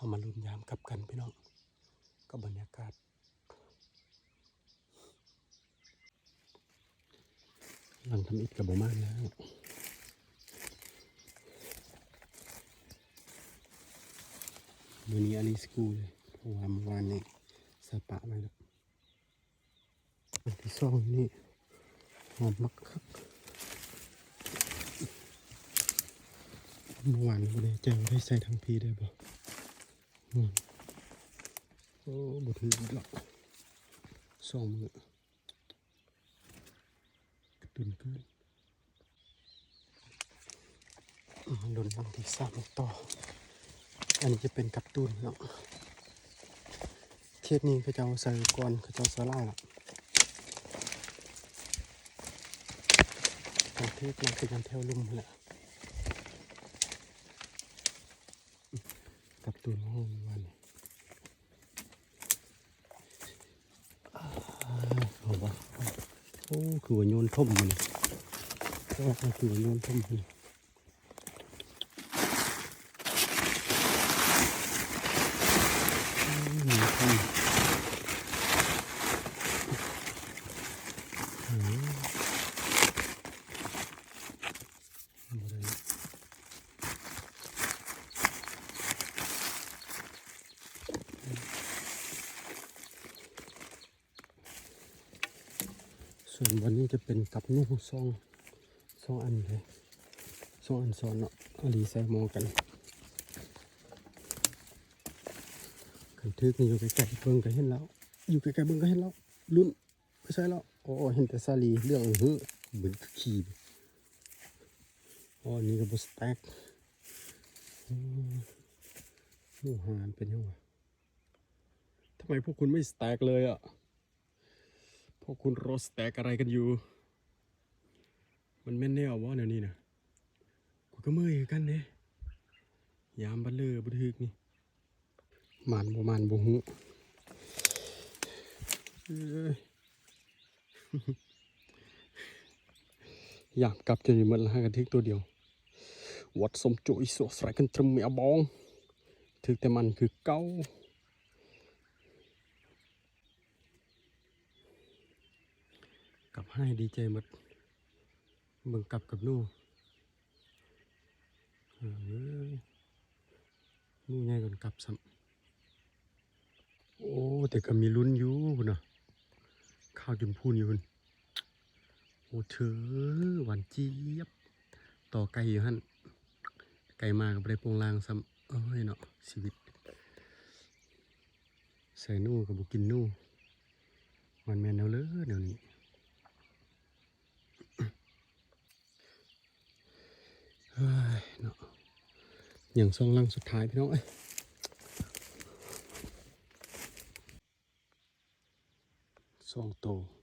เอามาลุ้นยามกับกันพี่น้องก็บรรยากาศ หลังทำอิฐกับบมานแล้วมือนี้อันนี้สกูเลยเพราะว่าเมื่อวานนี้สปะไว้แล้วอันที่สองนี่หอมมักคักเมื่อวานไม่ได้แจ้งได้ใส่ทั้งพีได้บ่อืม โอ้บ่ถืออีกหรอกสองมือตุนเกินโดนวันที่สามต่อ อันนี้จะเป็นกับตูนเนาะเทียดนี้เขาจะเอาใส่ก่อนเขาจะเอาสลายละตอนเทศมันคือกันแถวลุ่มนั่แหละกับตูนห้องวันนี้อ่าเอาวะโอ้คือว่าโยนท่มมันโอ้คือว่าโยนท่มมันอืมอืมอืมบ่ได้ ส่วนวันนี้จะเป็นกับนุ่งซองซองอันเลยซองอันซ้อนเนาะอาดีใส่มอกันขันทึกนี่อยู่ใกล้ๆเบิ่งก็เห็นแล้ว อยู่ใกล้ๆเบิ่งก็เห็นแล้วลุ้นไม่ใช่แล้วโอ้เห็นแต่ซาลีเรื่องเฮ้อเหมือนขี่อ๋อนี่ก็บสแต็กอืมหมูหานเป็นยังไงทำไมพวกคุณไม่สแต็กเลยอะ วกคุณรอสแต็กอะไรกันอยู่ มันแม่นแน่วะเดี๋ยวนี้นะกูก็เมื่อยกันเนี่ยยามบันเลอบันทึกนี่มานบ่มานบ่หูอยากกลับจนหมดละกันทิกตัวเดียว วัดสมจุยสวสายกันตรมเมียบอง ถึกแต่มันคือเก้า กลับให้ดีใจหมดเบิ่งกลับกับนู่นู่ง่ายกว่ากลับซ้ำโอ้ แต่ก็มีลุ้นอยู่นะข้าวจนพูนอยู่พุ่นโอ้เธอหวานเจี๊ยบ ต่อไก่อยู่หั่นไก่มากับได้โปรงลางซ้ำเอ้ยเนาะชีวิต ใส่นู่กับบุกินนู่มันแมนแนวเลยเดี๋ยวนี้ เฮ้ยเนาะ อย่างซองล่างสุดท้ายพี่น้องเอ้ยสองโตว